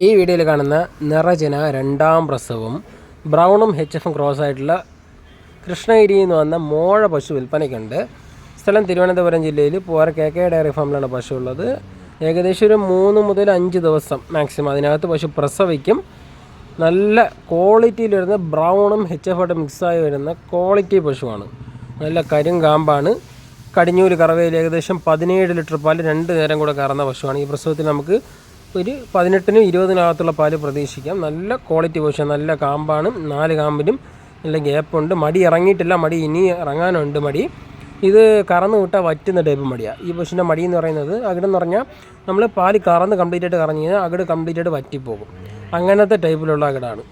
ഈ വീഡിയോയിൽ കാണുന്ന നിറജന രണ്ടാം പ്രസവം ബ്രൗണും എച്ച് എഫും ക്രോസ് ആയിട്ടുള്ള കൃഷ്ണഗിരിയിൽ നിന്ന് വന്ന മോഴ പശു വിൽപ്പനയ്ക്കുണ്ട്. സ്ഥലം തിരുവനന്തപുരം ജില്ലയിൽ പോര കെ കെ ഡയറി ഫാമിലാണ് പശു ഉള്ളത്. ഏകദേശം ഒരു മൂന്ന് മുതൽ അഞ്ച് ദിവസം മാക്സിമം അതിനകത്ത് പശു പ്രസവിക്കും. നല്ല ക്വാളിറ്റിയിൽ വരുന്ന ബ്രൗണും എച്ച് എഫായിട്ട് മിക്സായി വരുന്ന ക്വാളിറ്റി പശുവാണ്. നല്ല കരിങ്കാമ്പാണ് കടിഞ്ഞൂര് കറവയിൽ ഏകദേശം പതിനേഴ് ലിറ്റർ പാൽ രണ്ട് നേരം കൂടെ കറന്ന പശുവാണ്. ഈ പ്രസവത്തിൽ നമുക്ക് ഒരു പതിനെട്ടിനും ഇരുപതിനകത്തുള്ള പാൽ പ്രതീക്ഷിക്കാം. നല്ല ക്വാളിറ്റി പശു നല്ല കാമ്പാണ്. നാല് കാമ്പിനും നല്ല ഗ്യാപ്പുണ്ട് മടി ഇറങ്ങിയിട്ടില്ല. മടി ഇനി ഇറങ്ങാനുണ്ട് മടി. ഇത് കറന്ന് വിട്ടാൽ വറ്റുന്ന ടൈപ്പ് മടിയാണ് ഈ പശുവിന്റെ മടി എന്ന് പറയുന്നത് അകിടെന്ന് പറഞ്ഞാൽ നമ്മൾ പാൽ കറന്ന് കംപ്ലീറ്റ് ആയിട്ട് കറങ്ങി കഴിഞ്ഞാൽ അകിട് കംപ്ലീറ്റ് ആയിട്ട് വറ്റിപ്പോകും. അങ്ങനത്തെ ടൈപ്പിലുള്ള അകിടാണ്.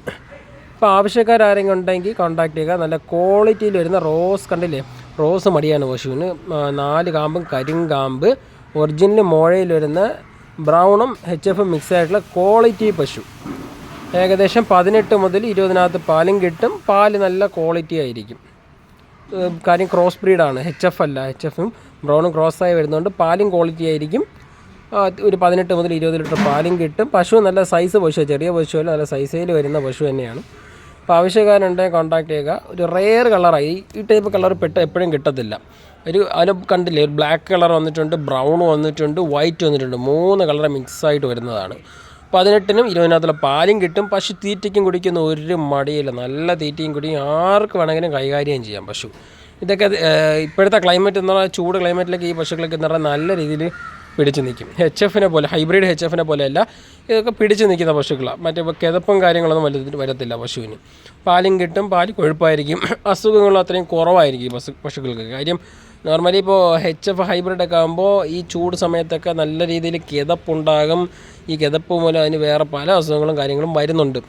അപ്പോൾ ആവശ്യക്കാരെങ്കിലും ഉണ്ടെങ്കിൽ കോൺടാക്ട് ചെയ്യുക. നല്ല ക്വാളിറ്റിയിൽ വരുന്ന റോസ് കണ്ടില്ലേ? റോസ് മടിയാണ് പശുവിന് നാല് കാമ്പും കരിങ്കാമ്പ്. ഒറിജിനൽ മോഴയിൽ വരുന്ന ബ്രൗണും എച്ച് എഫും മിക്സ് ആയിട്ടുള്ള ക്വാളിറ്റി പശു. ഏകദേശം പതിനെട്ട് മുതൽ ഇരുപതിനകത്ത് പാലും കിട്ടും. പാൽ നല്ല ക്വാളിറ്റി ആയിരിക്കും. കാര്യം ക്രോസ് ബ്രീഡാണ് എച്ച് എഫ് അല്ല. എച്ച് എഫും ബ്രൗണും ക്രോസായി വരുന്നതുകൊണ്ട് പാലും ക്വാളിറ്റി ആയിരിക്കും. ഒരു പതിനെട്ട് മുതൽ ഇരുപത് ലിറ്റർ പാലും കിട്ടും. പശു നല്ല സൈസ് പശു ചെറിയ പശു അല്ല നല്ല സൈസേൽ വരുന്ന പശു തന്നെയാണ്. അപ്പോൾ ആവശ്യക്കാരുണ്ടെങ്കിൽ കോൺടാക്ട് ചെയ്യുക. ഒരു റെയർ കളറായി ഈ ടൈപ്പ് കളർ പെട്ട് എപ്പോഴും കിട്ടത്തില്ല. ഒരു അതിന് കണ്ടില്ലേ ഒരു ബ്ലാക്ക് കളർ വന്നിട്ടുണ്ട് ബ്രൗൺ വന്നിട്ടുണ്ട് വൈറ്റ് വന്നിട്ടുണ്ട്. മൂന്ന് കളർ മിക്സ് ആയിട്ട് വരുന്നതാണ്. പതിനെട്ടിനും ഇരുപതിനകത്തുള്ള പാലും കിട്ടും. പശു തീറ്റയ്ക്കും കുടിക്കുന്ന ഒരു മടിയില്ല. നല്ല തീറ്റയും കുടിയും ആർക്ക് വേണമെങ്കിലും കൈകാര്യം ചെയ്യാം പശു. ഇതൊക്കെ ഇപ്പോഴത്തെ ക്ലൈമറ്റ് എന്ന് പറഞ്ഞാൽ ചൂട് ക്ലൈമറ്റിലൊക്കെ ഈ പശുക്കളൊക്കെ എന്ന് പറഞ്ഞാൽ നല്ല രീതിയിൽ പിടിച്ച് നിൽക്കും. എച്ച് എഫിനെ പോലെ ഹൈബ്രിഡ് എച്ച് എഫിനെ പോലെയല്ല ഇതൊക്കെ പിടിച്ച് നിൽക്കുന്ന പശുക്കളാണ് മറ്റേ കിതപ്പും കാര്യങ്ങളൊന്നും വലുത് വരത്തില്ല പശുവിന്. പാലും കിട്ടും പാൽ കൊഴുപ്പായിരിക്കും അസുഖങ്ങളും അത്രയും കുറവായിരിക്കും ഈ പശു പശുക്കൾക്ക്. കാര്യം നോർമലി ഇപ്പോൾ എച്ച് എഫ് ഹൈബ്രിഡ് ഒക്കെ ആകുമ്പോൾ ഈ ചൂട് സമയത്തൊക്കെ നല്ല രീതിയിൽ കിതപ്പുണ്ടാകും. ഈ കിതപ്പ് മൂലം അതിന് വേറെ പല അസുഖങ്ങളും കാര്യങ്ങളും വരുന്നുണ്ട്.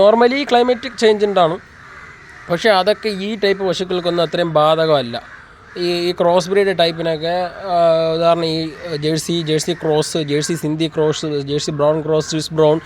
നോർമലി ക്ലൈമറ്റിക് ചേഞ്ച് ഉണ്ടാണ് പക്ഷേ അതൊക്കെ ഈ ടൈപ്പ് പശുക്കൾക്കൊന്നും അത്രയും ബാധകമല്ല. ഈ ഈ ക്രോസ് ബ്രീഡ് ടൈപ്പിനൊക്കെ ഉദാഹരണം ഈ jersey jersey cross jersey Sindhi cross jersey brown cross Swiss brown